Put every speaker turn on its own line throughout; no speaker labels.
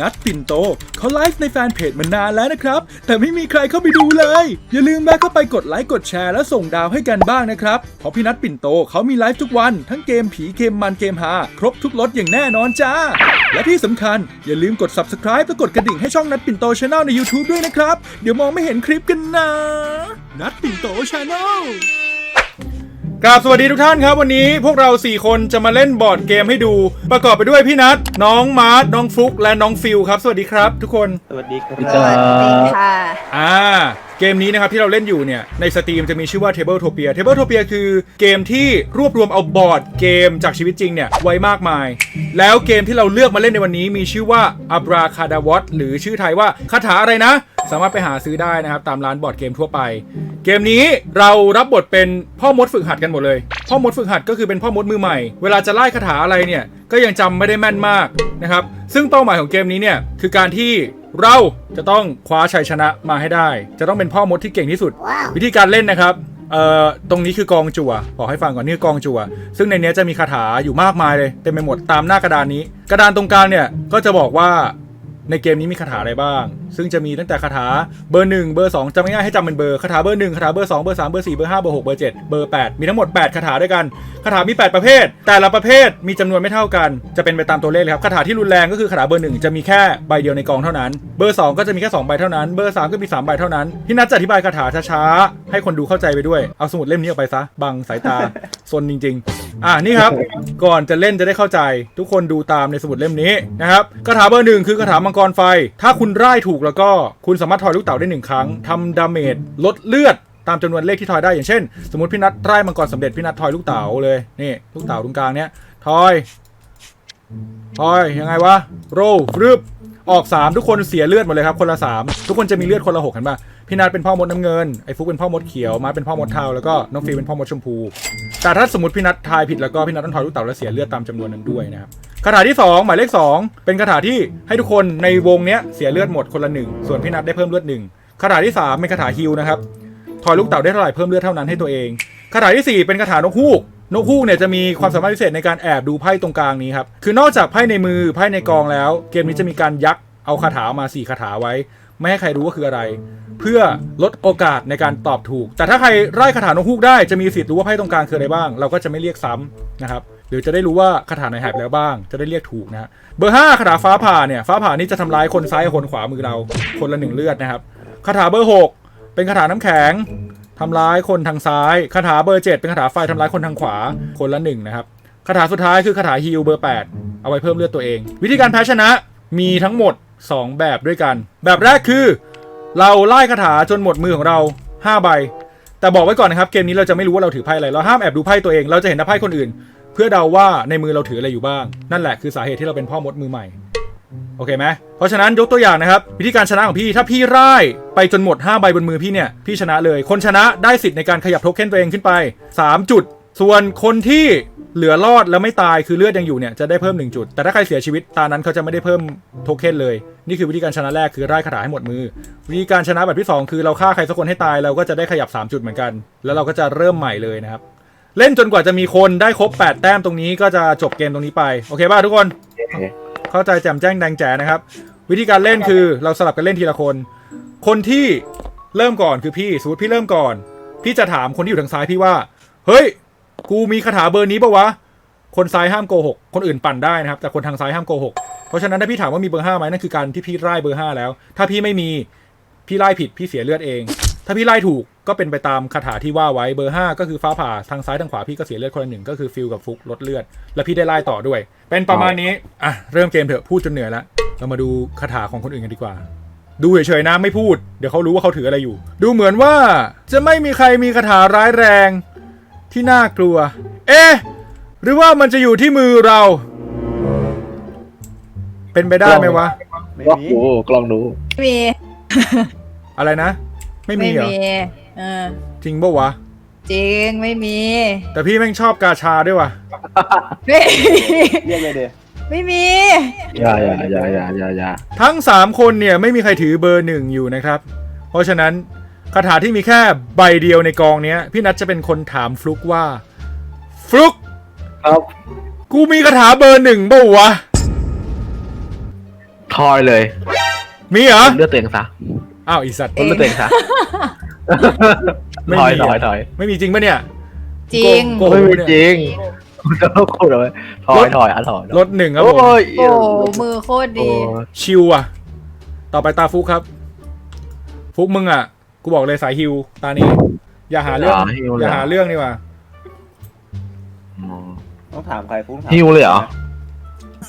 นัดปิ่นโตเขาไลฟ์ในแฟนเพจมานานแล้วนะครับ แต่ไม่มีใครเข้าไปดูเลย อย่าลืมแวะเข้าไปกดไลค์กดแชร์แล้วส่งดาวให้กันบ้างนะครับ เพราะพี่นัดปิ่นโตเขามีไลฟ์ทุกวันทั้งเกมผีเกมมันเกมฮาครบทุกรสอย่างแน่นอนจ้า และที่สำคัญอย่าลืมกด subscribe และกดกระดิ่งให้ช่องนัดปิ่นโตช n แนลใน YouTube ด้วยนะครับ เดี๋ยวมองไม่เห็นคลิปกันนะ นัดปิ่นโตช n แนล กราบสวัสดีทุกท่านครับ วันนี้พวกเรา 4 คนจะมาเล่นบอร์ดเกมให้ดู ประกอบไปด้วยพี่นัทน้องมาร์ทน้องฟลุกและน้องฟิลครับ สวัสดีครับ ทุกคน
สวัสดีครับ
สวัสดีค่ะ
อ่า เกมนี้นะครับที่เราเล่นอยู่เนี่ยในสตรีมจะมีชื่อว่า Tabletopia Tabletopia คือเกมที่รวบรวมเอาบอร์ดเกมจากชีวิตจริงเนี่ยไว้มากมาย แล้วเกมที่เราเลือกมาเล่นในวันนี้มีชื่อว่า Abracadabra หรือชื่อไทยว่าคาถาอะไรนะ สามารถไปหาซื้อได้นะครับตามร้านบอร์ดเกมทั่วไป เกมนี้เรารับบทเป็นพ่อมดฝึกหัดกันหมดเลย พ่อมดฝึกหัดก็คือเป็นพ่อมดมือใหม่ เวลาจะไล่คาถาอะไรเนี่ย ก็ยังจำไม่ได้แม่นมากนะครับ ซึ่งเป้าหมายของเกมนี้เนี่ยคือการที่เราจะต้องคว้าชัยชนะมาให้ได้ จะต้องเป็นพ่อมดที่เก่งที่สุด วิธีการเล่นนะครับเอ่อตรงนี้คือกองจั่วบอกให้ฟังก่อนนี่คือกองจั่วซึ่งในเนี้ยจะมีคาถาอยู่มากมายเลยเต็มไปหมดตามหน้ากระดานนี้ กระดานตรงกลางเนี่ยก็จะบอกว่า ในเกมนี้มีคาถาอะไรบ้าง ซึ่งจะมีตั้งแต่คาถาเบอร์1เบอร์2จำง่ายๆให้จำเป็นเบอร์คาถาเบอร์1คาถาเบอร์2เบอร์3เบอร์4เบอร์5เบอร์6เบอร์7เบอร์8มีทั้งหมด8คาถาด้วยกันคาถามี8ประเภท แต่ละประเภทมีจำนวนไม่เท่ากัน จะเป็นไปตามตัวเลขเลยครับคาถาที่รุนแรงก็คือคาถาเบอร์1จะมีแค่ใบเดียวในกองเท่านั้น เบอร์2ก็จะมีแค่2ใบเท่านั้นเบอร์3ก็มี3ใบเท่านั้นพี่นัทจะอธิบายคาถาช้าๆให้คนดูเข้าใจไปด้วยเอาสมุดเล่มนี้ออกไปซะบังสายตา ซนจริง ๆ อ่านี่ครับ ก่อนจะเล่นจะได้เข้าใจ ทุกคนดูตามในสมุดเล่มนี้นะครับคาถาเบอร์หนึ่งคือคาถามังกรไฟ ถ้าคุณร่ายถูกแล้วก็คุณสามารถทอยลูกเต๋าได้หนึ่งครั้งทำดาเมจลดเลือดตามจำนวนเลขที่ทอยได้อย่างเช่น สมมติพี่นัทร่มังกรสำเร็จพี่นัททอยลูกเต๋าเลยนี่ลูกเต๋าตรงกลางเนี้ยทอยทอยยังไงวะโรฟรึบออก 3 ทุกคนเสียเลือดหมดเลยครับคนละ 3 ทุกคนจะมีเลือดคนละ 6 เห็นปะ พี่นัทเป็นพ่อมดน้ำเงินไอ้ฟุกเป็นพ่อมดเขียวมาเป็นพ่อมดเทาแล้วก็น้องฟีเป็นพ่อมดชมพู แต่ถ้าสมมติพี่นัททายผิดแล้วก็พี่นัทต้องทอยลูกเต๋าแล้วเสียเลือดตามจำนวนนั้นด้วยนะครับคาถาที่ 2 หมายเลข 2 เป็นคาถาที่ให้ทุกคนในวงเนี้ยเสียเลือดหมดคนละหนึ่งส่วนพี่นัทได้เพิ่มเลือดหนึ่งคาถาที่ 3 เป็นคาถาฮิลนะครับทอยลูกเต๋าได้เท่าไหร่เพิ่มเลือดเท่านั้นให้ตัวเองคาถาที่ 4 เป็นคาถานกฮูกนกฮูกเนี่ยจะมีความสามารถพิเศษในการแอบดูไพ่ตรงกลางนี้ครับ คือนอกจากไพ่ในมือไพ่ในกองแล้ว เกมนี้จะมีการยักเอาคาถามา 4 คาถาไว้ ไม่ให้ใครรู้ว่าคืออะไร เพื่อลดโอกาสในการตอบถูก แต่ถ้าใครไล่คาถานกฮูกได้จะมีสิทธิ์รู้ว่าไพ่ตรงกลางคืออะไรบ้าง เราก็จะไม่เรียกซ้ำนะครับหรือจะได้รู้ว่าคาถาไหนหายไปแล้วบ้าง จะได้เรียกถูกนะเบอร์5คาถาฟ้าผ่าเนี่ยฟ้าผ่านี่จะทำร้ายคนซ้ายคนขวามือเรา คนละหนึ่งเลือดนะครับคาถาเบอร์ 6 เป็นคาถาน้ำแข็งทำร้ายคนทางซ้ายคาถาเบอร์ 7 เป็นคาถาไฟทำร้ายคนทางขวาคนละหนึ่งนะครับคาถาสุดท้ายคือคาถาฮิลเบอร์ 8 เอาไว้เพิ่มเลือดตัวเอง วิธีการแพ้ชนะมีทั้งหมด 2 แบบด้วยกัน แบบแรกคือ เราไล่คาถาจนหมดมือของเรา 5 ใบ แต่บอกไว้ก่อนนะครับ เกมนี้เราจะไม่รู้ว่าเราถือไพ่อะไร เราห้ามแอบดูไพ่ตัวเอง เราจะเห็นแต่ไพ่คนอื่น เพื่อเดาว่าในมือเราถืออะไรอยู่บ้าง นั่นแหละคือสาเหตุที่เราเป็นพ่อมดมือใหม่ โอเคไหมเพราะฉะนั้นยกตัวอย่างนะครับ วิธีการชนะของพี่ ถ้าพี่ร่ไปจนหมด 5 ใบบนมือพี่เนี่ย พี่ชนะเลย คนชนะได้สิทธิ์ในการขยับโทเค็นตัวเองขึ้นไป 3 จุด ส่วนคนที่ เหลือรอดแล้วไม่ตายคือเลือดยังอยู่เนี่ยจะได้เพิ่ม 1 จุด แต่ถ้าใครเสียชีวิตตานั้นเขาจะไม่ได้เพิ่มโทเค็นเลย นี่คือวิธีการชนะแรกคือร่ายคาถาให้หมดมือ วิธีการชนะแบบที่ 2 คือเราฆ่าใครสักคนให้ตายเราก็จะได้ขยับ 3 จุดเหมือนกัน แล้วเราก็จะเริ่มใหม่เลยนะครับ เล่นจนกว่าจะมีคนได้ครบ 8 แต้มตรงนี้ก็จะจบเกมตรงนี้ไปโอเคป่ะทุกคน เข้าใจแจ่มแจ้งแดงแจ๋นะครับ วิธีการเล่นคือเราสลับกันเล่นทีละคน คนที่เริ่มก่อนคือพี่สมมติพี่เริ่มก่อน พี่จะถามคนที่อยู่ทางซ้ายพี่ว่า เฮ้ย กูมีคาถาเบอร์นี้ปะวะ คนซ้ายห้ามโกหก คนอื่นปั่นได้นะครับ แต่คนทางซ้ายห้ามโกหก เพราะฉะนั้นถ้าพี่ถามว่ามีเบอร์ห้าไหมนั่นคือการที่พี่ไล่เบอร์ห้าแล้ว ถ้าพี่ไม่มีพี่ไล่ผิดพี่เสียเลือดเอง ถ้าพี่ไล่ถูกก็เป็นไปตามคาถาที่ว่าไว้เบอร์5ก็คือฟ้าผ่าทางซ้ายทางขวาพี่ก็เสียเลือดคนละหนึ่งก็คือฟิลกับฟุกลดเลือด แล้วพี่ได้ไล่ต่อด้วย เป็นประมาณนี้อะเริ่มเกมเถอะพูดจนเหนื่อยแล้วเรามาดูคาถาของคนอื่นกันดีกว่าดูเฉยๆนะไม่พูด เดี๋ยวเขารู้ว่าเขาถืออะไรอยู่ ดูเหมือนว่าจะไม่มีใครมีคาถาร้ายแรง ที่น่ากลัว เอ๊ะ หรือว่ามันจะอยู่ที่มือเรา เป็นไปได้ไหมวะ
ไม่
กล้อง
มี
ดูกล้องดู
ไม่มี
อะไรนะ ไม่มีเหรอ
เออ
จริงปะวะ
จริงไม่มี
แต่พี่แม่งชอบกาชาด้วยว่ะ
ไม่
เรียกเลยเด
ไม่มี
อย่าอย่าอย่าอย่าอย่าอย่า
ทั้ง3คนเนี่ยไม่มีใครถือเบอร์หนึ่งอยู่นะครับ เพราะฉะนั้น คาถาที่มีแค่ใบเดียวในกองเนี้ย พี่นัทจะเป็นคนถามฟลุกว่า ฟลุก
ครับ
กูมีคาถาเบอร์หนึ่งเปล่าวะ
ทอยเลย
มีเหรอ
เลือดตัวเองซะ
อ้าวอีสัตว์
เลือดตัวเองซะ
ไม่
ถอย
มี
ถอย
อะ
ถอย
ไม่มีจริงปะเนี่ย
จริง
โกหก
ไม่มีจริงคุณจะต้องคุยเอาไว้ถอยถอยอะถอย
รถหนึ่งครับผม
โอ้ย
โอ้มือโคตรดี
โอ้ย
ชิวอะ ต่อไปตาฟุกครับ ฟุกมึงอะ กูบอกเลยสายฮิวตานี้ อย่าหาเรื่อง
ฮิวเล
อยย่าหาเรื่องดีกว่า
อ๋อ
ต้องถามใครฟุ้งถาม
ฮิวเลยเหรอ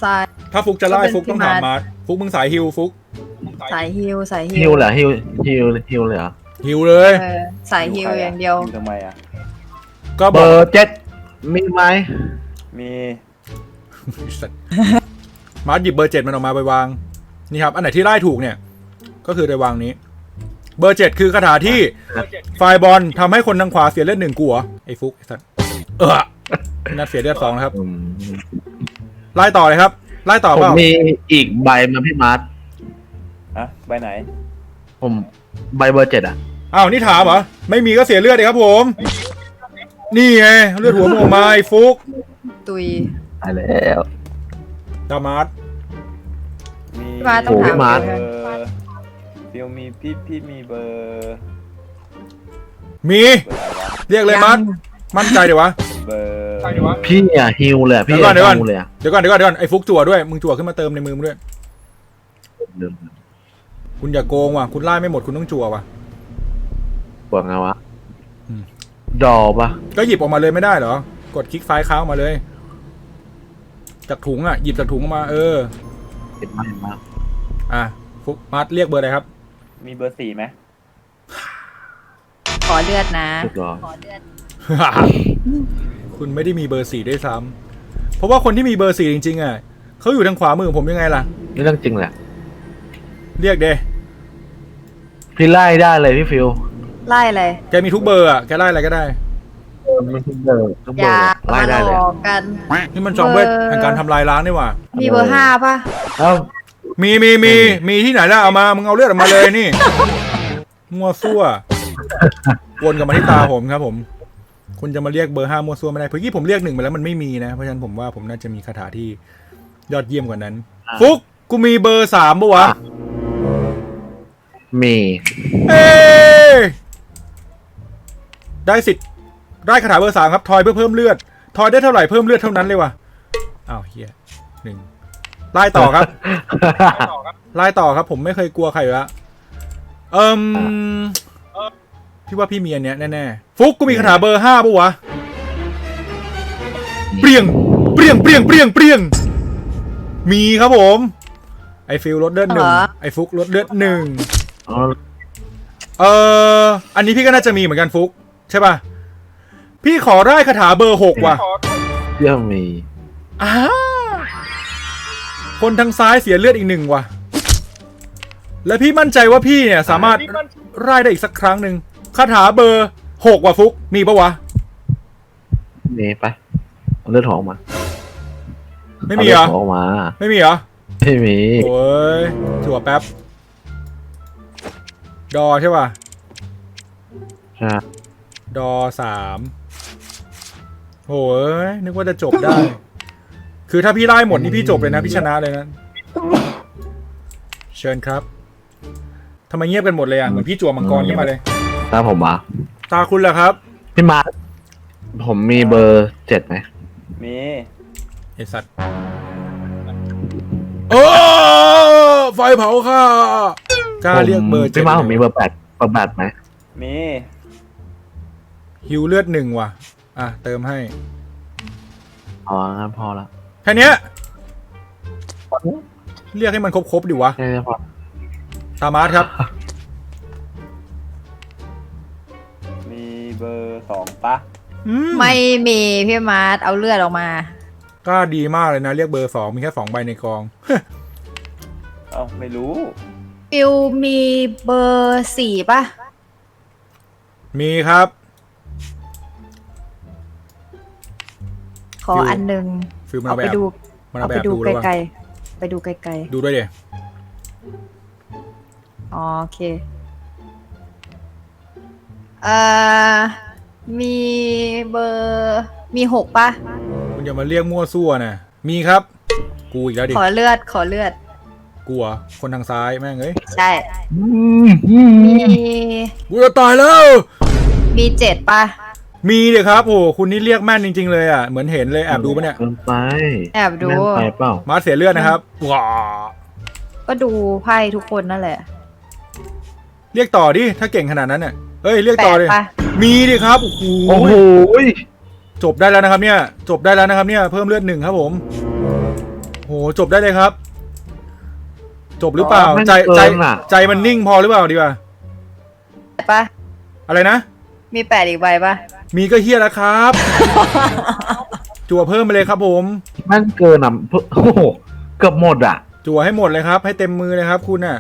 สาย
ถ้าฟุกจะไล่
ก็เป็น
ฟุกต้อง
พี่
ถาม
มาร์
มาร์ทฟุกมึงสายฮิวฟุก
สายฮิวสาย
ฮิ
ฮิ
ว
ว
เหรอฮิวฮิวฮิวเลยเหรอ
ฮิวเลย
เออสายฮิวอย่างเดียว
อยู่ทำไมอะ
ก็
เบบ
อ
อกร์เจ็ดมีไหม
มี
สัตว์มาร์ทหยิบเบอร์เจ็ดมันออกมาไปวาง นี่ครับ อันไหนที่ไล่ถูกเนี่ย ก็คือไปวางนี้ เบอร์เจ็ดคือคาถาที่ไฟบอลทำให้คนทางขวาเสียเลือดหนึ่งกูเหรอไอ้ฟุกไอ้สัตว์เออนัดเสียเลือดสองนะครับ
อืม
ไล่ต่อเลยครับ ไล่ต่อ
ผ
เป
ม
ล่า
มีอีกใบมาพี่มาร์ท
อะใบไหน
ผมใบเบอร์เจ็ดอะ
อ้าวนี่ถามเหรอ ไม่มีก็เสียเลือดเลยครับผม นี่ไงเลือดหัวโมงมาไอ้ฟุก
ตุย
ตายแล้ว
ดามาร์ท
มี
พี่มาร์ทต้อง
โอ้พี่
ถาม
มาร์ท
เบอร์ ฟิลมีพี่พี่มีเบอร์
มี
เบอร์อะไรวะ
เรียกเลยมาร์ทมั่นใจเดี๋ยววะ
เบอร์
พี่อะฮิวเลยอะพี่
เดี๋ยวก่อนเดี๋ยวก่อน
ฮิวเลยอะ
เดี๋ยวก่อนเดี๋ยวก่อนเดี๋ยวก่อนไอ้ฟุกจั่วด้วยมึงจั่วขึ้นมาเติมในมือมึงด้วย
ลืม
คุณอย่าโกงว่ะคุณไล่ไม่หมดคุณต้องจั่วว่ะ
บอกไงวะ
อืม
ดอปะ
ก็หยิบออกมาเลยไม่ได้เหรอ กดคลิกซ้ายค้างออกมาเลย จากถุงอะหยิบจากถุงออกมาเออ
เห็นมากเห็นมาก
อะฟุกมาร์ทเรียกเบอร์อะไรครับ
มีเบอร์สี่ไหม
ขอเลือดนะ
ถูกต้อง
ขอเลือด
คุณไม่ได้มีเบอร์สี่ด้วยซ้ำเพราะว่าคนที่มีเบอร์สี่จริงๆอะเขาอยู่ทางขวามือของผมยังไงล่ะ
นี่เรื่องจริงแหละ
เรียกเด
พี่ไล่ได้เลยพี่ฟิว
ไล่เลย
แกมีทุกเบอร์อะแกไล่อะไรก็ได้
มันทุกเบอร์ทุก
อ
เบอร์
ย่า
ไล่
มาห
ได้เลย
ลอกกัน
นี่มันจอมเวทแห่งการทำลายล้างนี่หว่า
มีเบอร์ห้าป่ะ
แล้ว
มีมีมีมีที่ไหนล่ะเอามา มึงเอาเลือดออกมาเลยนี่ มั่วซั่ว วนกลับมาที่ตาผมครับผม คุณจะมาเรียกเบอร์ห้ามั่วซั่วไม่ได้ เมื่อกี้ผมเรียกหนึ่งไปแล้วมันไม่มีนะ เพราะฉะนั้นผมว่าผมน่าจะมีคาถาที่ยอดเยี่ยมกว่านั้น ฟุก กูมีเบอร์สามปะวะ
มี
เอ้ยได้สิทธิ์ได้คาถาเบอร์สามครับ ทอยเพื่อเพิ่มเลือด ทอยได้เท่าไหร่เพิ่มเลือดเท่านั้นเลยว่ะ อ้าวเฮียหนึ่ง ไล่ต่อครับ ไล่ต่อครับ ผมไม่เคยกลัวใครอยู่แล้วเอิมพี่ว่าพี่มีอันเนี้ยแน่ๆ ฟุกกูมีคาถาเบอร์ห้าปะวะ เปรี้ยง เปรี้ยง เปรี้ยง เปรี้ยง เปรี้ยง มีครับผม ไอฟิลลดเลือดหนึ่ง
เหรอ
ไอฟุกลดเลือดหนึ่ง
อ๋อ
เออ อันนี้พี่ก็น่าจะมีเหมือนกันฟุก ใช่ป่ะ พี่ขอได้คาถาเบอร์หกว่ะ
เยี่ยมมี
อ้า คนทางซ้ายเสียเลือดอีกหนึ่งว่ะ และพี่มั่นใจว่าพี่เนี่ยสามารถไล่ได้อีกสักครั้งหนึ่งคาถาเบอร์หกว่ะฟุก มีปะวะ
มีไปเอาเลือดหัวออกมา
ไม่มีเหรอา
ลืดหัวออกมา
ไม่มีเหรอ
ไม่มี
โอ้ยจั่วแป๊บ ดอใช่ป่ะ
ใช่
ดอสามโอ้ยนึกว่าจะจบได้ คือถ้าพี่ไล่หมดนี่พี่จบเลยนะพี่ชนะเลยนะ เชิญครับทำไมเงียบกันหมดเลยอะเหมือนพี่จั่วมังกรขึ้นมาเลย
ตาผมอะ
ตาคุณล่ะครับ
พี่มาร์คผมมีเบอร์เจ็ดไหม
มี
ไอสัตว์โอ้ไฟเผาค่ะกล้าเรียกเบอร์เจ็ด
พี่มาร์คผมมีเบอร์แปดเบอร์แปดไหม
มี
ฮิวเลือดหนึ่งว่ะ อะ เติมให้
อ๋องั้นพอละ
แค่เนี้ยเรียกให้มันครบๆดิวะ
แค่นี้พอ
ตามาร์ทครับ
มีเบอร์สองปะ
อืม
ไม่มีพี่มาร์ทเอาเลือดออกมา
กล้าดีมากเลยนะ เรียกเบอร์สองมีแค่สองใบในกอง
เอ้าไม่รู้
ฟิวมีเบอร์สี่ป่ะ
มีครับ
ขอ
ฟิว
อันหนึ่ง
ฟิลมัน
เอา
เอาไป
ไป
แอบ
ดู
มัน
เอา
เอาไป
ไป
แอบ
ดู
ดูแล้ววะ
ไกลๆไปดูไกล
ดูด้วยเดี๋
ๆอ๋อโอเคเอ่อมีเบอร์มีหกป่ะ
คุณอย่ามาเรียกมั่วซั่วนะมีครับ กูอีกแล้วดิ
ขอเลือดขอเลือด
กลัวคนทางซ้ายแม่งเอ้ย
ใช่
อืมอืม
มี
กูจะตายแล้ว
มีเจ็ดปะ
มีเดี๋ยครับโอ้คุณนี่เรียกแม่นจริง ๆ เลยอะเหมือนเห็นเลยแอบดูปะเนี่ย
เกินไป
แอบดู
แม่นไปเปล่า
มาร์ทเสียเลือดนะครับว้า
ก็ดูไพ่ทุกคนนั่นแหละ
เรียกต่อดิถ้าเก่งขนาดนั้นเนี่ยเอ้ยเรียกต่อดิ
แปดปะ
มีดิครับโอ้โห
โอ้โห
จบได้แล้วนะครับเนี่ย จบได้แล้วนะครับเนี่ยเพิ่มเลือดหนึ่งครับผมโหจบได้เลยครับ จบหรือเปล่า
ไม่
ใจใจ
เกินอะ
ใจมันนิ่งพอหรือเปล่าดีกว่า
แปดปะ
อะไรนะ
มีแปดอีกใบปะ
มีก็เฮียแล้วครับ จั่วเพิ่มไปเลยครับผม
แม่นเกินอะเพิ่งโอ้โหเกือบหมดอะ
จั่วให้หมดเลยครับ ให้เต็มมือเลยครับคุณน่ะ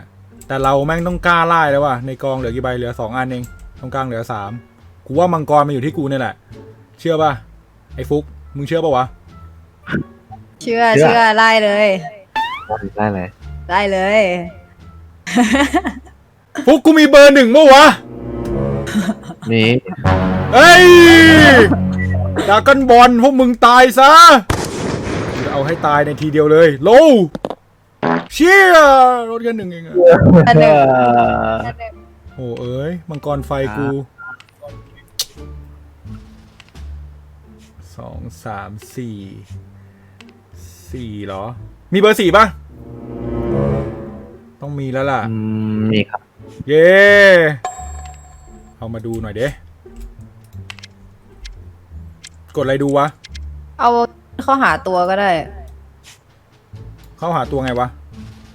แต่เราแม่งต้องกล้าไล่แล้วว่ะ ในกองเหลือกี่ใบเหลือสองอันเอง ตรงกลางเหลือสามกูว่ามังกรมาอยู่ที่กูเนี่ยแหละ เชื่อป่ะ ไอ้ฟุก มึงเชื่อป่ะวะ
เชื่อ
เชื่อ
เชื่อไล่เลย
ได้เลย
ได้เลย
ฟุกกูมีเบอร์หนึ่งมั้วะ
มี
เฮ้ยดรากันบอลพวกมึงตายซะกูจะเอาให้ตายในทีเดียวเลยโลเชี่ยรถกันหนึ่งเองอะ
อันหนึ่ง
โอ้เอ้ยมังกรไฟกูสองสามสี่สี่เหรอ มีเบอร์สี่ป่ะ ต้องมีแล้วล่ะ
อืมมีครับ
เย้เอามาดูหน่อยเด้ กดอะไรดูวะ
เอาเข้าหาตัวก็ได้
เข้าหาตัวไงวะ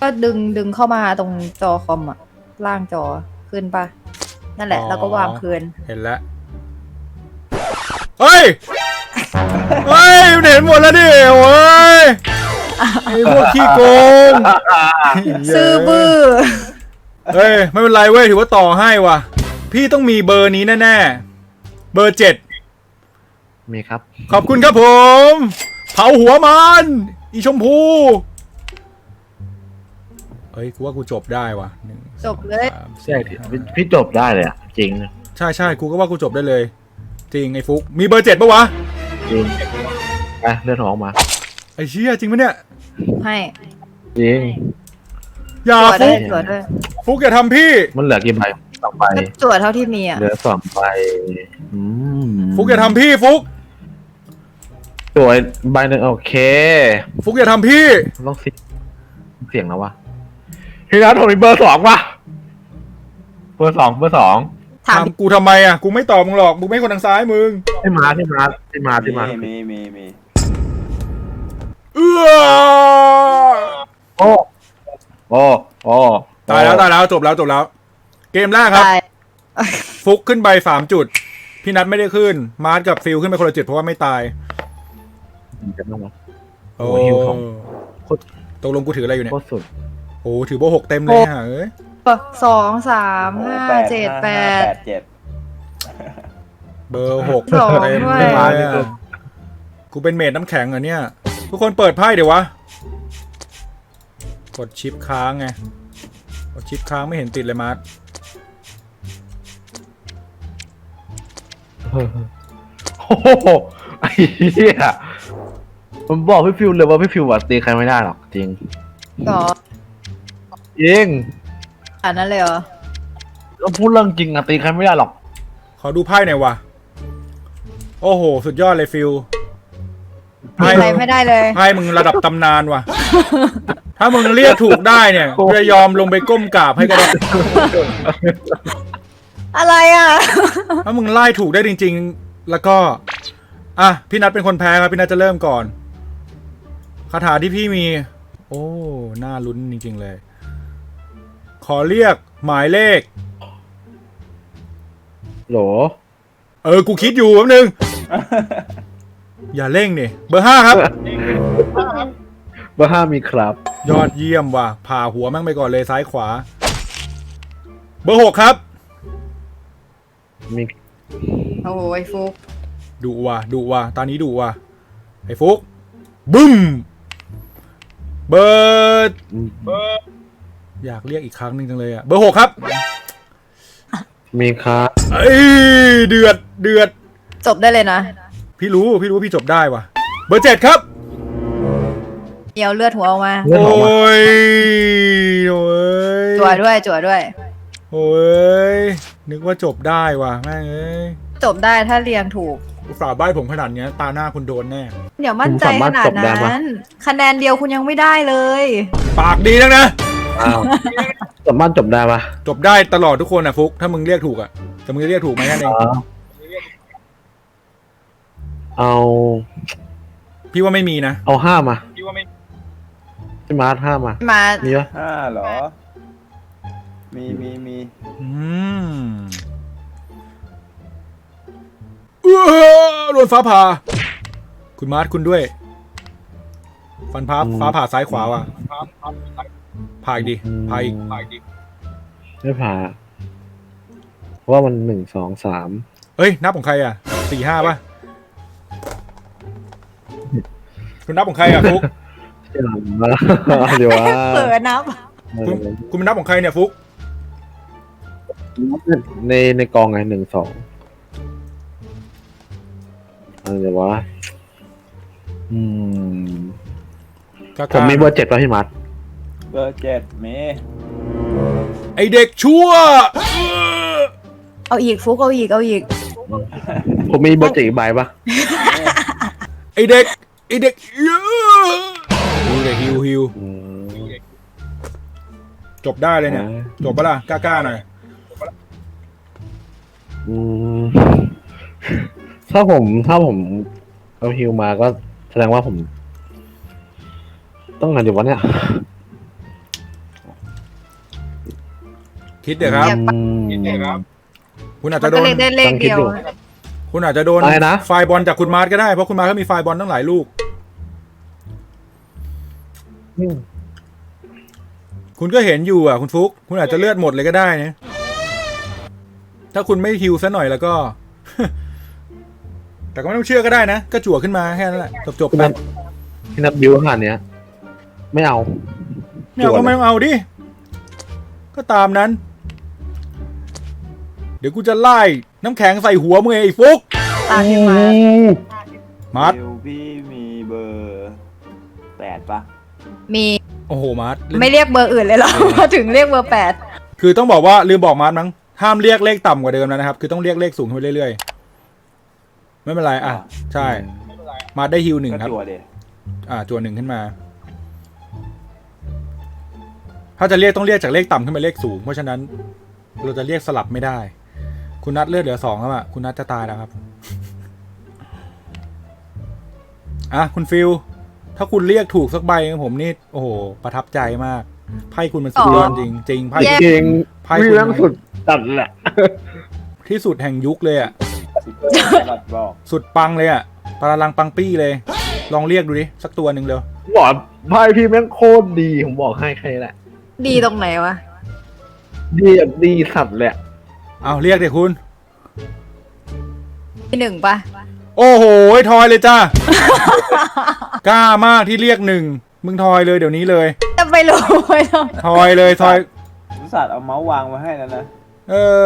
ก็ดึงดึงเข้ามาตรงจอคอมอะล่างจอขึ้นปะนั่นแหละ
อ๋อ
แล้วก็วางคืน
เห็นแล้ว เฮ้ย เฮ้ยมันเห็นหมดแล้วดิโอ้ยไอ้พวกขี้โกง
ซื้อบื้อ
เฮ้ย ไม่เป็นไรเว้ย ถือว่าต่อให้ว่ะ พี่ต้องมีเบอร์นี้แน่ ๆ เบอร์เจ็ด
มีครับ
ขอบคุณครับผม เผาหัวมัน อีชมพูเฮ้ยกูว่ากูจบได้ว่ะหนึ่ง
จบเลย
สาม
ใช่ดิพี่พี่จบได้เลยอะ จริง
ใช่ใช่กูก็ว่ากูจบได้เลย จริงไอ้ฟุก มีเบอร์เจ็ดปะวะ
จริงไปเลือดออกมา
ไอ้เชี่ยจริงปะเนี่ย
ให้
จริง
อย่า
จวด
ฟุ
ได้
ก
จวดด้วย
ฟุกอย่าทำพี่
มันเหลือกี่ใบสองใบ
ก็จวดเท่าที่มีอะ
เหลือสองใบอืม
ฟุกอย่าทำพี่ฟุก
สวยใบหนึ่งโอเค
ฟุกอย่าทำพี่
ต้องเสียงเสียงแล้ววะพี่นัทผมมีเบอร์สองป่ะเบอร์สองเบอร์สอง
ถาม
ถามกูทำไมอะ กูไม่ตอบมึงหรอก มึงไม่คนทางซ้ายมึง
ที่มาที่มาที่มาที่มา
มีมีมีมี
เอื้อ
โอ้โอ้โอ้
ตายแล้วตายแล้วจบแล้วจบแล้ว เกมแรกครับ
ตาย
ฟุกขึ้นไปสามจุด พี่นัทไม่ได้ขึ้น มาร์ทกับฟิลขึ้นไปคนละจุดเพราะว่าไม่ตาย
จะต้องมา
โอ้
โอ้หิวของ
ตกลงกูถืออะไรอยู่เนี่ย
โคตรสุด
โอ้ถือโบหกเต็มเลยฮะเอ้ย
สองสาม
โอ้
ห้า
แปด
เจ็ด
ห้า
แป
ห้า
ด
แปดเจ็ด
เบอร์หก
สอง
เต็ม
ด้วย
เลยอะกูเป็นเมดน้ำแข็งเหรอเนี่ย ทุกคนเปิดไพ่เดี๋ยววะ กดชิปค้างไงกดชิปค้างไม่เห็นติดเลยมาร์ท
โอ้โหไอ้เหี้ย ผมบอกพี่ฟิวเลยว่าพี่ฟิวอะตีใครไม่ได้หรอกจริง
หรอ
จริง
อันนั้นเลยเหรอ
ก็พูดเรื่องจริงอะตีใครไม่ได้หรอก
ขอดูไพ่หน่อยวะโอ้โห สุดยอดเลยฟิลไพ่
อะไรไม่ได้เลย
ไพ่มึงระดับตำนานว่ะ ถ้ามึงเรียกถูกได้เนี่ยกูจะยอมลงไปก้มกราบให้ก็ได้
อะไรอะ
ถ้ามึงไล่ถูกได้จริง ๆ แล้วก็ อะ พี่นัทเป็นคนแพ้ครับ พี่นัทจะเริ่มก่อน คาถาที่พี่มี โอ้ น่าลุ้นจริง ๆ เลย ขอเรียกหมายเลข
โหล
เออ กูคิดอยู่แป๊บนึง อย่าเร่งนี่เบอร์ห้าครับ
เบอร์ห้ามีครับ
ยอดเยี่ยมว่ะ ผ่าหัวแม่งไปก่อนเลยซ้ายขวา เบอร์หกครับ
มี
โอ้ยฟุก
ดุว่ะดุว่ะตอนนี้ดุว่ะไอ้ฟุกบึ้ม เบอร์อยากเรียกอีกครั้งหนึ่งจังเลยอะเบอร์หกครับ
มีครับ
เอ้ยเดือดเดือด
จบได้เลยนะ
พี่รู้พี่รู้ว่าพี่จบได้ว่ะ เบอร์เจ็ดครับ
เดี๋ยวเลือดหัวออกมา
เลือด
โอ
ออกมา้
ยโอ้ย
จั่วด้วยจั่วด้วย
โอ้ยนึกว่าจบได้ว่ะแม่งเอ้ย
จบได้ถ้าเรียงถูก
อุตส่าห์ใบ้ผมขนาดเนี้ยตาหน้าคุณโดนแน่
เดี๋ยวมั่นใจขนาดนั้น คะแนนเดียวคุณยังไม่ได้เลย
ปากดีนักนะ
อ้าวสามารถจบได้ปะ
จบได้ตลอดทุกคนนะฟุก ถ้ามึงเรียกถูกอะแต่มึงจะเรียกถูกไหมนั่นเอง
อ๋อเอา
พี่ว่าไม่มีนะ
เอาห้ามา
พี่ว่าไม่
พี่มาร์ทห้ามา
มา
มีปะ
ห้าเหรอ มีมีมี
อืม เออโดนฟ้าผ่า คุณมาร์ทคุณด้วย ฟันฟ้าฟ้าผ่าซ้ายขวาว่ะผ่าอีกดิผ่าอีกผ่าอีกดิ
ไม่ผ่า เพราะว่ามันหนึ่งสองสาม
เอ้ย นับของใครอะสี่ห้าป่ะ คุณนับของใครอะฟุก
เดี๋ยวว่า
เปิดนับ
คุณคุณเป็นนับของใครเนี่ยฟุก
ในในกองไงหนึ่งสอง เดี๋ยวว่าอืม
กล้าๆ
ผมมีเบอร์เจ็ดป่ะพี่มาร์ท
เบอร์เจ็ดมี
ไอเด็กชั่ว
เอาอีกฟุกเอาอีกเอาอีก
ผมมีเบอร์เจ็ดอีกใบป่ะ
ไอเด็กไอเด็กเหี้ยฮิวเลยฮิวฮิว
อืม
จบได้เลยเนี่ย จบปะล่ะกล้าๆหน่อย
อืม ถ้าผมถ้าผมเอาฮิวมาก็แสดงว่าผม ต้องไงดีวะเนี่ย
คิดเดี๋ยวครับ
อืม
คุณอาจ
มั
จะ
น
โด
ก็
น
เลยได้เลขเดียว
ต้องคิดอยู่
คุณอาจจะโดน
อะไรนะ
ไฟล์บอลจากคุณมาร์ทก็ได้ เพราะคุณมาร์ทเขามีไฟล์บอลตั้งหลายลูก
อืม
คุณก็เห็นอยู่อะคุณฟุก คุณอาจจะเลือดหมดเลยก็ได้นะถ้าคุณไม่ฮิวซะหน่อยแล้วก็ แต่ก็ไม่ต้องเชื่อก็ได้นะ ก็จั่วขึ้นมาแค่นั้นแหละจบๆ
พี่
ไป
นัทพี่นัทบิวขนาดเนี้ย ไม่เอา
ไม่เอาก็ไม่ต้องเอาดิ ก็ตามนั้น เดี๋ยวกูจะไล่น้ำแข็งใส่หัวมึงไอ้ฟุก
ตามพี่มา
มาร์ท
คิวพี่มีเบอร์แปดปะ
มี
โอ้โหมาร์ท
ไม่เรียกเบอร์อื่นเลยเหรอมาถึงเรียกเบอร์แปด
คือต้องบอกว่าลืมบอกมาร์ทมั้งห้ามเรียกเลขต่ำกว่าเดิมแล้วนะครับ คือต้องเรียกเลขสูงขึ้นไปเรื่อยๆ ไม่เป็นไรอะ ใช่ มาร์ทได้ฮิวหนึ่ง
ก็
ครับ
ตัวเดีย
อ่าจวนหนึ่งขึ้นมา ถ้าจะเรียกต้องเรียกจากเลขต่ำขึ้นไปเลขสูง เพราะฉะนั้น เราจะเรียกสลับไม่ได้ คุณนัดเลือดเหลือสองแล้วอะ คุณนัดจะตายแล้วครับ อะ คุณฟิล ถ้าคุณเรียกถูกสักใบของผมนี่ โอ้โห ประทับใจมาก ไพ่คุณมันสุดยอดจริง จริง ไพ่
แยก
เก่ง
ไพ่
พี่
คุณ
แม่งสุดจัดแหละ
ที่สุดแห่งยุคเลยอะ
สิบเบอร์บัตรบอก
สุดปังเลยอะปาราลังปังปี้เลย ลองเรียกดูดิ สักตัวหนึ่งเร็ว
บอกไพ่พี่แม่งโคตรดี ผมบอกให้แค่นี้แหละ
ดีตรงไหนวะ
ดีแบบดีสัตว์เลยอะ
เอาเรียกเดี๋ยวคุณ
ที่หนึ่งปะ
โอ้โหทอยเลยจ้า กล้ามากที่เรียกหนึ่ง มึงทอยเลยเดี๋ยวนี้เลย
จะไปรู้ไหมล่ะ
ทอยเลยทอย
อุตส่าห์เอาเมาส์วางมาให้แล้วนะ
เออ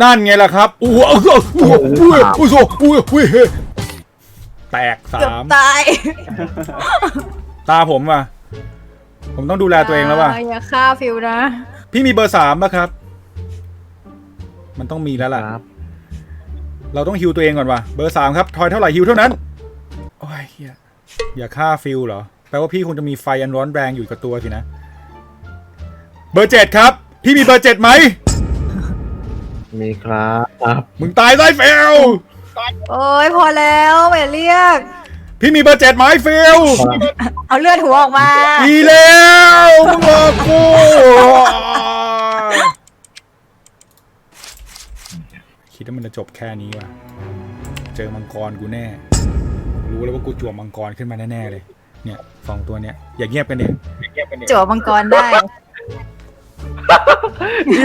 นั่นไงล่ะครับอู้หูอู้หูอู้หูอู้หูอู้หูอู้หูอู้หูแตกสา
เกือบ
ม
ตาย
ตาผมว่ะ ผมต้องดูแลตัวเองแล้วว่ะ
อย่าฆ่าฟิวนะ
พี่มีเบอร์สามป่ะครับ มันต้องมีแล้วล่ะ
ครับ
เราต้องฮิวตัวเองก่อนว่ะ เบอร์สามครับ ทอยเท่าไหร่ฮิวเท่านั้น โอ้ยเฮียอย่าฆ่าฟิลเหรอ แปลว่าพี่คงจะมีไฟอันร้อนแรงอยู่กับตัวสินะ เบอร์เจ็ดครับ พี่มีเบอร์เจ็ดไหม
มีครับครับ
มึงตายไส้ฟิล
โอ้ยพอแล้วอย่าเรียก
พี่มีเบอร์เจ็ดไหมฟิล
เอาเลือดหัวออกมา
ดีแล้วมึงบอกกูคิดว่ามันจะจบแค่นี้ว่ะ เจอมังกรกูแน่ รู้แล้วว่ากูจั่วมังกรขึ้นมาแน่ๆเลย เนี่ยสองตัวเนี้ยอย่าเงียบกันเด็อย่าเงียบกันเด็
จั่วมังกรได้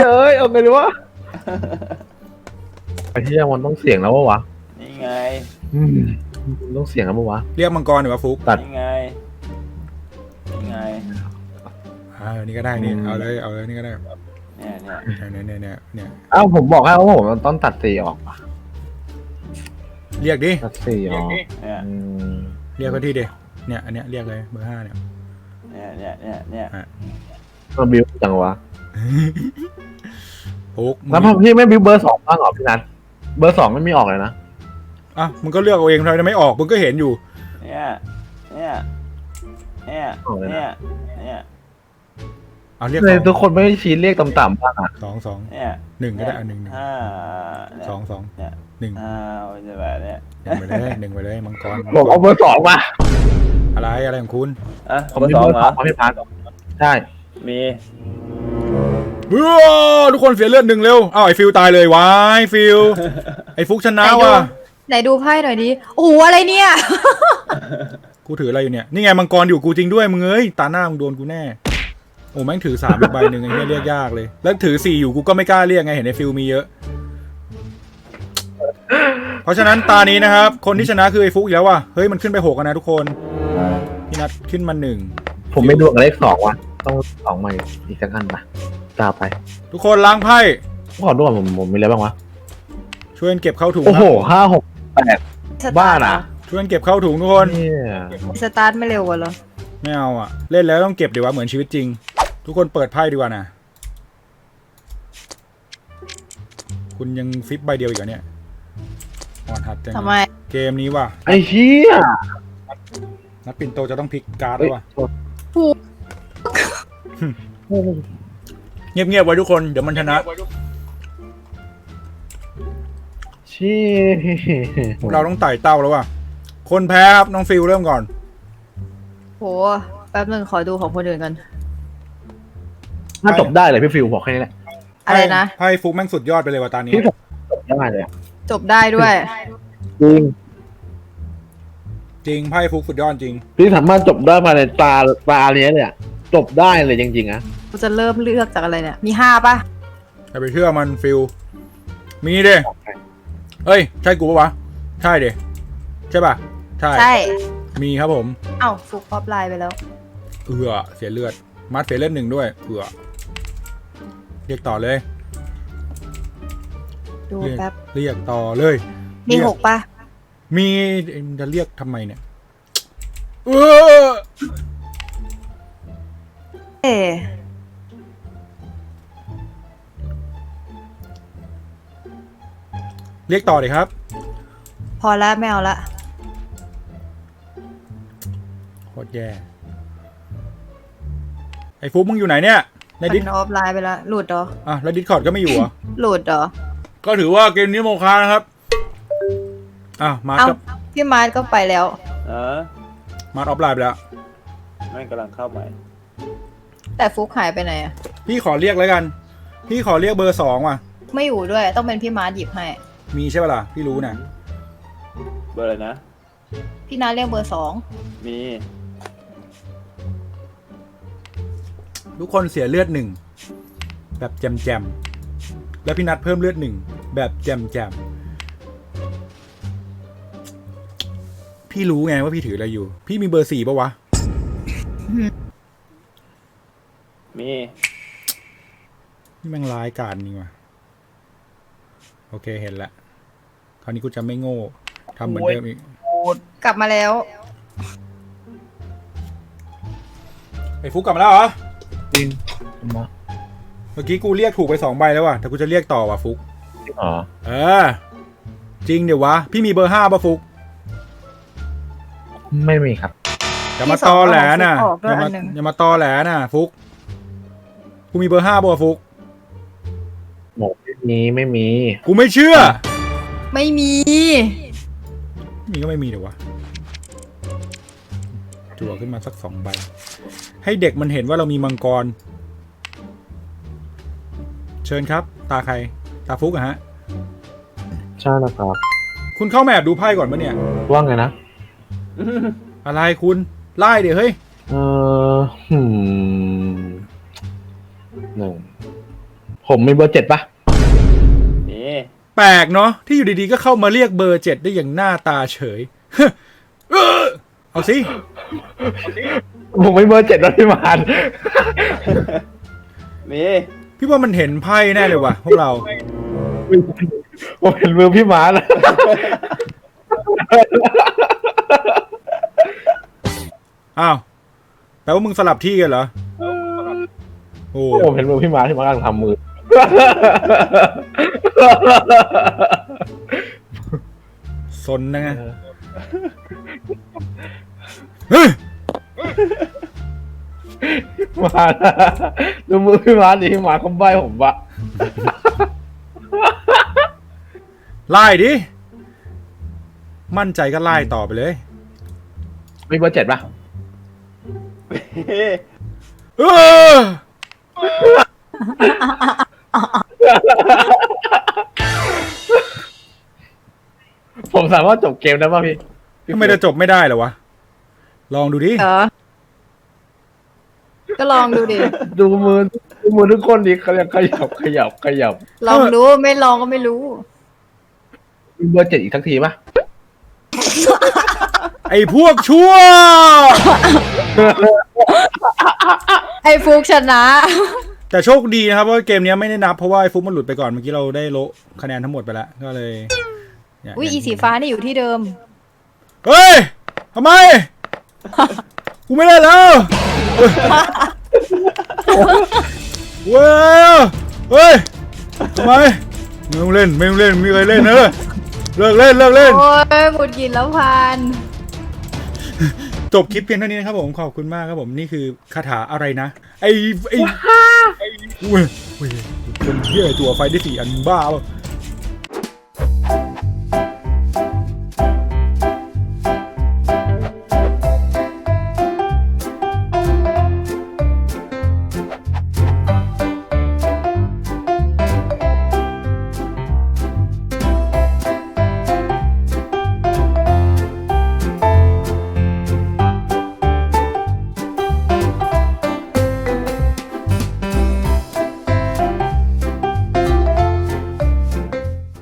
เฮ้ยเอาไงดีวะ ไอ้ที่ยังมันต้องเสียงแล้ววะวะ
นี่ไง
อืมต้องเสียงแล้วปะวะ
เรียกมังกรหรือว่าฟุก
ตัด
นี่ไง นี่ไง
อ่านี่ก็ได้นี่
อืม
เอาเลยเอาเลยนี่ก็ได้
เนี่ยเนี่ย
เนี่ยเนี่ยเนี่ยเนี่ย
อ้าวผมบอกให้ว่าผมต้องตัดสีออกปะ
เรียกดิ
ตัดสีออก
เนี่ย
อืม
เรียกเขาที่ดิเนี่ยอันเนี้ยเรียกเลยเบอร์ห้าเนี่ย
เนี่ยเนี่ยเนี่ยเนี่ย
มาบิวจังวะ
ฟุกมึง
แล้วพี่ไม่บิวเบอร์สองบ้างเหรอพี่นัทเบอร์สองไม่มีออกเลยนะ
อะมึงก็เลือกเอาเองทำไมไม่ออกมึงก็เห็นอยู่
เนี่ย เนี่ย เนี่ย เนี่ย เนี่ย
เอาเรียก
เลย
ส
ทุ
อกง
คนไม่ชี้เลขต่ำๆบ้างอะ
สองสอง
เนี่ย
หนึ่งก็ได้อันหนึ่งหนึ่ง
ห้า
สองสอง
เนี่ย
หนึ่ง
อ้าวจะแบบเนี่ย
หนึ่งไปเลยหนึ่งไปเลยมังกร
ผมเอาเบอร์สองมา
อะไรอะไรของคุณ
อะ
ผม
เบอ
มี
ร์สอง
เบอร์
เหร
สอ
อง
มาพี่พัทใช่
มี
เฮ้อทุกคนเสียเลือดหนึ่งเร็วอ้าวไอ้ฟิลตายเลยวายฟิลไอ้ฟุกชนะว่ะ
ไหนดูไพ่หน่อยดิโอ้โหอะไรเนี่ย
กูถืออะไรอยู่เนี่ยนี่ไงมังกรอยู่กูจริงด้วยมึงเอ้ยตาหน้ามึงโดนกูแน่โอ้แม่งถือสามอีกใบหนึ่งไอ้เหี้ยเรียกยากเลย แล้วถือสี่อยู่กูก็ไม่กล้าเรียกไงเห็นไอ้ฟิลมีเยอะ เพราะฉะนั้นตานี้นะครับ คนที่ชนะคือไอ้ฟุกอีกแล้วว่ะเฮ้ยมันขึ้นไปหกแล้วนะทุกคนพี่นัทขึ้นมาหนึ่ง
ผมไม่ดวงกับเลขสองว่ะต้องสองใหม่อีกสักอันปะ ตามไป
ทุกคนล้างไพ่
ขอดูก่อนผมผมมีอะไรบ้างวะ
ช่วยกันเก็บเข้าถุง
โอ้
ค
โห
รับ
ห้าหกแปด
สตร์ท
บ้าน่ะ
ช่วยกันเก็บเข้าถุงทุกคน
เนี่ย
สตาร์ทไม่เร็วกว่าเหรอ
ไม่เอาอะ เล่นแล้วต้องเก็บดีว่าเหมือนชีวิตจริง ทุกคนเปิดไพ่ดีกว่านะคุณยังฟิปใบเดียวอีกเหรอเนี่ยอ่อนหัดจัง
ทำไม
เกมนี้ว่ะ
ไอ้เชี่ย
นัดปินโตจะต้องพลิกการ์ด
เฮ้
แล้
ยว
ว่ะ
ถูก
เงียบๆไว้ทุกคน เดี๋ยวมันชนะ
เชี่ย
เราต้องไต่เต้าแล้วว่ะ คนแพ้ครับน้องฟิลเริ่มก่อน
โห แป๊บหนึ่งขอดูของคนอื่นกัน
ถ้าจบได้เลยพี่ฟิวบอกแค่นี้แหละ
อะไรนะ
ไพ่ฟุกแม่งสุดยอดไปเลยว่ะตานี้
พี่ผมจบได้เลยอะ
จบได้ด้วย
จริง
จริงไพ่ฟุกสุดยอดจริง
พี่สามารถจบได้ภายในตาตาเนี้ยเนี่ยจบได้เลยจริงๆนะ
กูจะเริ่มเลือกจากอะไรเนี่ย มีห้าป่ะ
อย่าไปเชื่อมันฟิลมีเด้เอ้ย ใช่กูปะวะ ใช่เด้ใช่ป่ะใช่
ใช่
มีครับผม
เอ้าฟุกออฟไลน์ไปแล้ว
เอือเสียเลือด มัดเสียเลือดหนึ่งด้วย เอือเรียกต่อเลย
ดู
เรียก
แป๊บ
เรียกต่อเลย
มี
เรีย
หกป่ะ
มีจะเรียกทำไมเนี่ยเออ
เอ๊ะ
เรียกต่อเลยครับ
พอแล้วไม่เอาละ
โคตรแย่ ไอ้ฟุ๊กมึงอยู่ไหนเนี่ย ใน
มั
ดิส
นออฟไลน์ไปแล้วหลุดเหรอ
อะแล้วดิสคอร์ดก็ไม่อยู่เหรอ
หลุดเหรอ
ก็ถือว่าเกมนี้โมฆะนะครับ อะ มา
เอ้า
ครับ
พี่มาร์ทก็ไปแล้ว
เออ
มาออฟไลน์ไปแล้ว
แม่งกำลังเข้าใหม่
แต่ฟุกหายไปไหนอะ
พี่ขอเรียกแล้วกัน พี่ขอเรียกเบอร์สองว่ะ
ไม่อยู่ด้วยต้องเป็นพี่มาร์ทหยิบให้
มีใช่ปะล่ะพี่รู้นะ
เบอร์อะไรนะ
พี่นาเรียกเบอร์สอง
มี
ทุกคนเสียเลือดหนึ่งแบบแจมแจมๆแล้วพี่นัดเพิ่มเลือดหนึ่งแบบแจมแจมๆพี่รู้ไงว่าพี่ถืออะไรอยู่ พี่มีเบอร์สี่ปะวะ
มี
นี่แม่งร้ายการนี่ว่ะ โอเคเห็นละคราวนี้กูจะไม่โง่ทำเหมือนเดิมอีก
กลับมาแล้ว
ไอ้ฟุกกลับมาแล้วเหรอ
จริงมา
เมื่อกี้กูเรียกถูกไปสองใบแล้วว่ะแต่กูจะเรียกต่อว่ะฟุก
จริงเหรอ
เออ จริงเดี๋ยววะ พี่มีเบอร์ห้าป่ะฟุก
ไม่มีครับ
อย่ามาตอแหลน่ะ
พี่สองเอา
อย่า
ฟุกออกด้วย
มา
อันหนึ่ง
อย่ามาตอแหลน่ะฟุกกูมีเบอร์ห้าป่ะฟุก
หมกไม่มีไม่มี
กูไม่เชื่อ
ไม่มี
มีก็ไม่มีเดี๋ยววะจั่วขึ้นมาสักสองใบ ให้เด็กมันเห็นว่าเรามีมังกร เชิญครับ ตาใคร ตาฟุกอะฮะ
ใช่นะครับ
คุณเข้าแมปดูไพ่ก่อนปะเนี่ย
ว่าไงนะ
อะไรคุณ ไล่เดี๋ยวเฮ้ย
เออหืมหนึ่งผมมีเบอร์เจ็ดปะ
มี
แปลกเนาะที่อยู่ดีๆก็เข้ามาเรียกเบอร์เจ็ดได้อย่างหน้าตาเฉยเออเอาสิ
ผมไม่เบอร์เจ็ดแล้วพี่มาน
มี
พี่ว่ามันเห็นไพ่แน่เลยว่ะพวกเรา
ผมเห็นมือพี่มาน
อ้าวแปลว่ามึงสลับที่กันเหรอโอ้
ผมเห็นมือพี่มาร์คที่มากำลังทำมือ
ซนนะไงเฮ้ย
มาดูมือพี่มาร์คดิพี่มาร์คเขาใบผมวะ
ไล่ดิ มั่นใจก็ไล่ต่อไปเลย
มีเบอร์เจ็ดปะ
เออ
ผมสามารถจบเกมได้ป่ะพี่
ทำไมจะจบไม่ได้เหรอวะ ลองดูดิ
เหรอ ก็ลองดูดิ
ดูมือดูมือทุกคนดิเขายังขยับขยับขยับ
ลองดูไม่ลองก็ไม่รู้
มีเบอร์เจ็ดอีกสักทีปะ
ไอ้พวกชั่ว
ไอ้ฟุกชนะ
แต่โชคดีนะครับว่าเกมเนี้ยไม่ได้นับเพราะว่าไอ้ฟุกมันหลุดไปก่อนเมื่อกี้เราได้โละคะแนนทั้งหมดไปแล้วก็เลยเนี่ย
อุ้ยอีสีฟ้านี่อยู่ที่เดิม
เฮ้ยทำไม กูไม่ได้แล้วเว้ยเฮ้ยทำไมไม่ต้องเล่นไม่ต้องเล่นไม่มีใครเล่นเนอะเลิกเล่นเลิกเล่น
โอ้ยหงุดหงิดแล้วพัน
จบคลิปเพียงเท่านี้นะครับผมขอบคุณมากครับผมนี่คือคาถาอะไรนะ ไอ้ไอ้อุ้ยอุ้ยคนเหี้ยตัวไฟได้สี่อันบ้าเปล่า